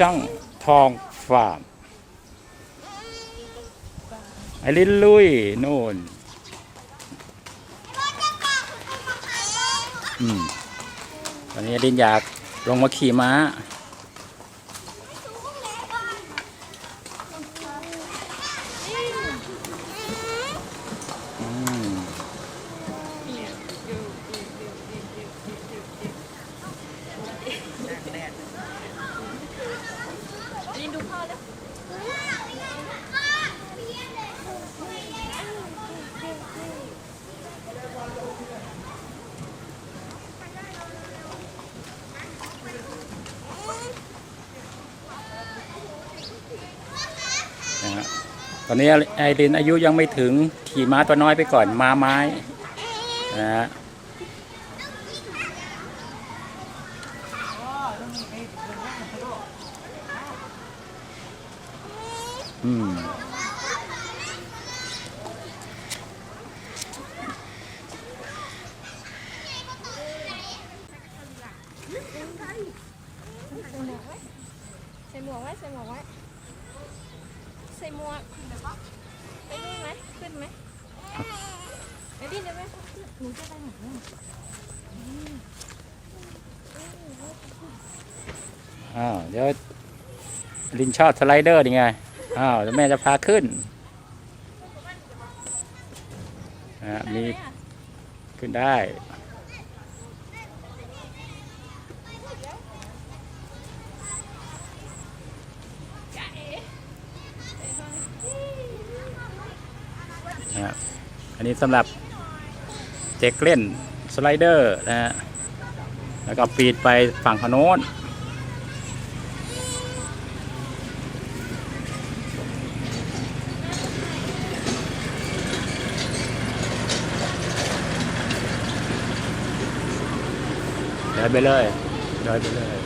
ช่างทองฟาร์มไอรินลุยโน่นอืมตอนนี้ลินอยากลงมาขี่ม้า อืม ลินดูพ่อแล้ว นะฮะต อนนี้ไอรินอายุยังไม่ถึงขี่ม้าตัวน้อยไปก่อนม้าไม้นะฮะอืมใส่หมวกไว้ใส่หมวกไว้ ใส่หมวกไปนู่นไหมขึ้นไหมไปดินได้ไหมหนูจะไปไหนเนี่ยอ้าวเดี๋ยวลินชอบสไลเดอร์ยังไงอ้าวแล้วแม่จะพาขึ้นนะฮะมีขึ้นได้ นะครับ อันนี้สำหรับเด็กเล่นสไลเดอร์นะฮะแล้วก็ปีดไปฝั่งพโน้นเดินไปเลยเดินไปเลย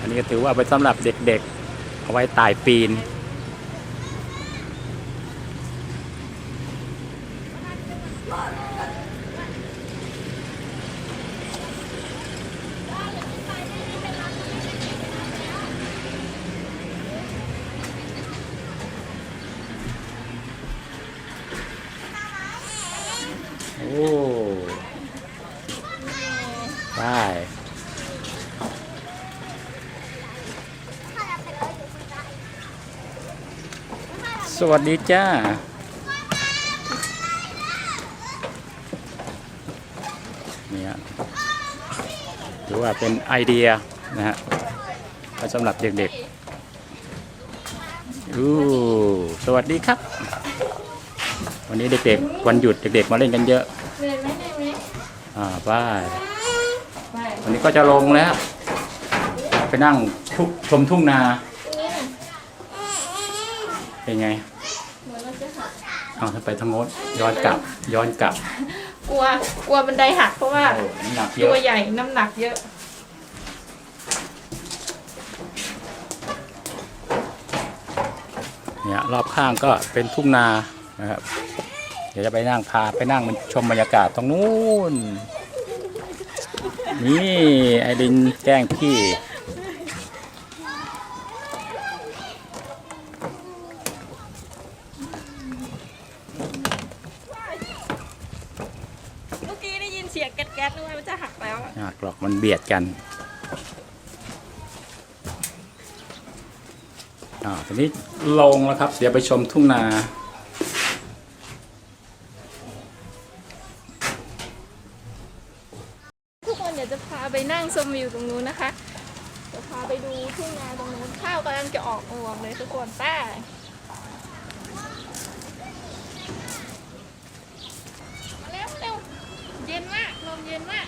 อันนี้ก็ถือว่าเป็นสำหรับเด็กๆ เอาไว้ตายปีน ได้ สวัสดีจ้า เนี่ยถือว่าเป็นไอเดียนะฮะสำหรับเด็กๆอู้สวัสดีครับ วันนี้เด็กๆ วันหยุดเด็กๆ มาเล่นกันเยอะ เรียนไหมได้ไหมอ่าไป้ายไปวันนี้ก็จะลงแล้ว ไปนั่งทุกชมทุ่งนานี่เป็นไงเหมือนเราจะหักเอาถ้าไปทางโน้นย้อนกลับ ย้อนกลับกลัวกลัวบันไดหักเพราะว่าโอ้น้ำหนักเยตัอะวใหญ่น้ำหนักเยอะเนี่ยรอบข้างก็เป็นทุ่งนานะครับ เดี๋ยวจะไปนั่งพาไปนั่งมันชมบรรยากาศตรงนู้น นี่ไอรินแกล้งพี่เมื่อกี้ได้ยินเสียงแก๊สๆนึกว่ามันจะหักแล้วอะหักหรอกมันเบียดกันอ่าทีนี้ลงแล้วครับ เดี๋ยวไปชมทุ่งนา ไปนั่งชมวิวตรงนู้นนะคะจะพาไปดูทุ่งนาตรงนู้นข้าวกำลังจะออกรวงเลยทุกคนแป้มาเร็วเร็วเย็นมากลมเย็นมาก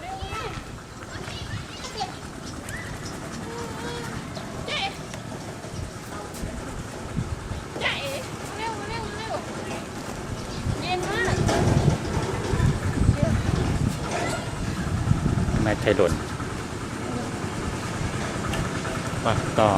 เร็วเร็วเจ๊เจ๊เร็วเร็วเร็วเย็นมาก ไม้ไทยหล่นปักต่อ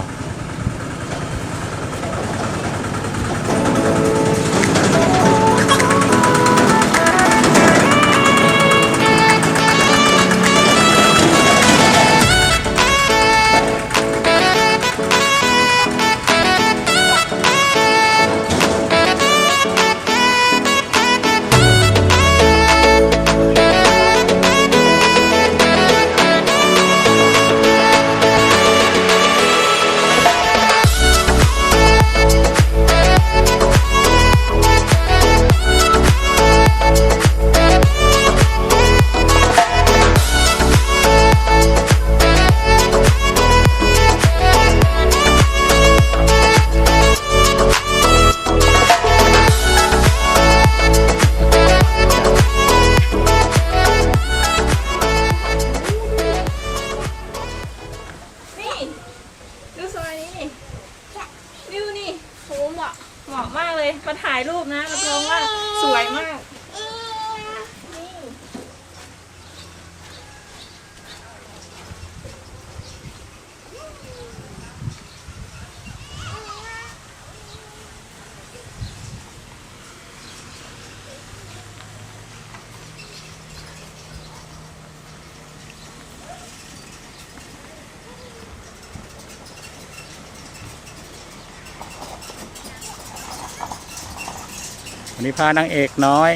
วันนี้พานางเอกน้อย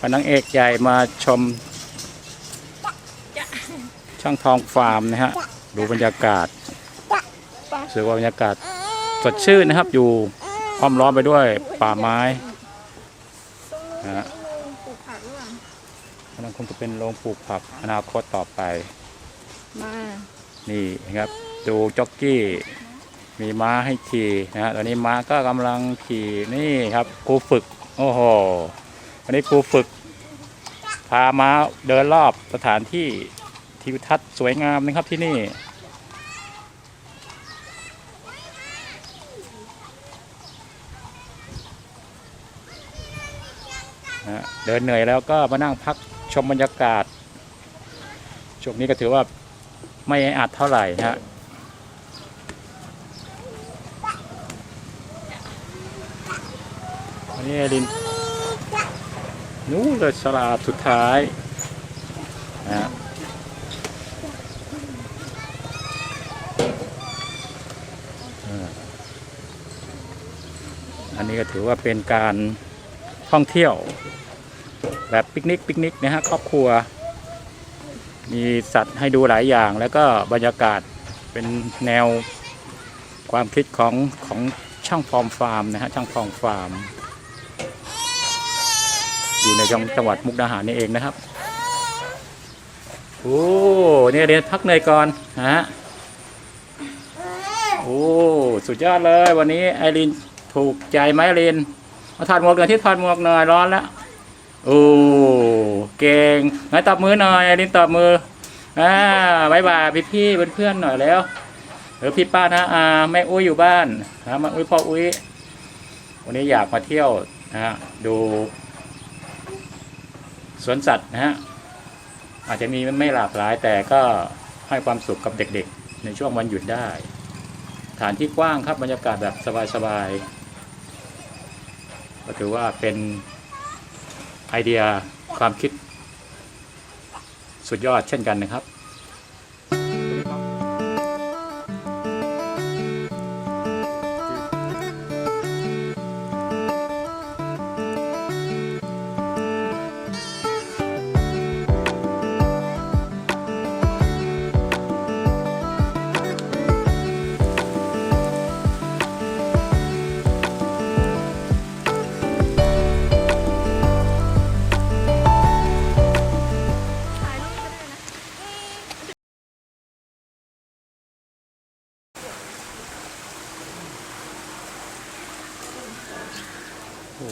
พานางเอกใหญ่มาชม ช่างทองฟาร์มนะฮะดูบรรยากาศรู้สึกว่าบรรยากาศสดชื่นนะครับอยู่อ้อมล้อมไปด้วยป่าไม้ตรงนู้นฮะลุงปลูกผักหรือเปล่าอันนั้นคงจะเป็นโรงปลูกผักอนาคตต่อไป มานี่นะครับดูจ็อกกี้ มีม้าให้ขี่นะฮะตอนนี้ม้าก็กำลังขี่นี่ครับครูฝึก โอ้โห วันนี้ครูฝึก พามาเดินรอบสถานที่ทิวทัศน์สวยงามนะครับที่นี่เดินเหนื่อยแล้วก็มานั่งพักชมบรรยากาศ ช่วงนี้ก็ถือว่าไม่ออัดเท่าไหร่นะฮะ นนี้ไอรินนู้นเลยสลาสุดท้ายนะฮะเอออันนี้ก็ถือว่าเป็นการท่องเที่ยว แบบปิกนิกปิกนิกนะฮะครอบครัว มีสัตว์ให้ดูหลายอย่าง แล้วก็บรรยากาศเป็นแนวความคิดของของช่างฟอร์มฟาร์มนะฮะช่างฟอร์มฟาร์ม อยู่ในจังหวัดมุกดาหารนี่เองนะครับโอ้เนี่ยเรียนพักเหนื่อยก่อนฮะโอ้สุดยอดเลย วันนี้ไอรินถูกใจไหมไอรินมาถอดหมวกหน่อยที่ถอดหมวกหน่อยร้อนแล้วโอ้เก่งงั้นตอบมือหน่อยไอรินตอบมืออ่าบายบายพี่พี่เพื่อนๆหน่อยแล้วเออพี่ป้านะอาแม่อุ้ยอยู่บ้านนะแม่อุ้ยพ่ออุ้ยวันนี้อยากมาเที่ยวนะฮะดู สวนสัตว์นะฮะอาจจะมีไม่หลากหลายแต่ก็ให้ความสุขกับเด็กๆ ในช่วงวันหยุดได้ ฐานที่กว้างครับบรรยากาศแบบสบายๆก็ถือว่าเป็นไอเดียความคิดสุดยอดเช่นกันนะครับ โอ้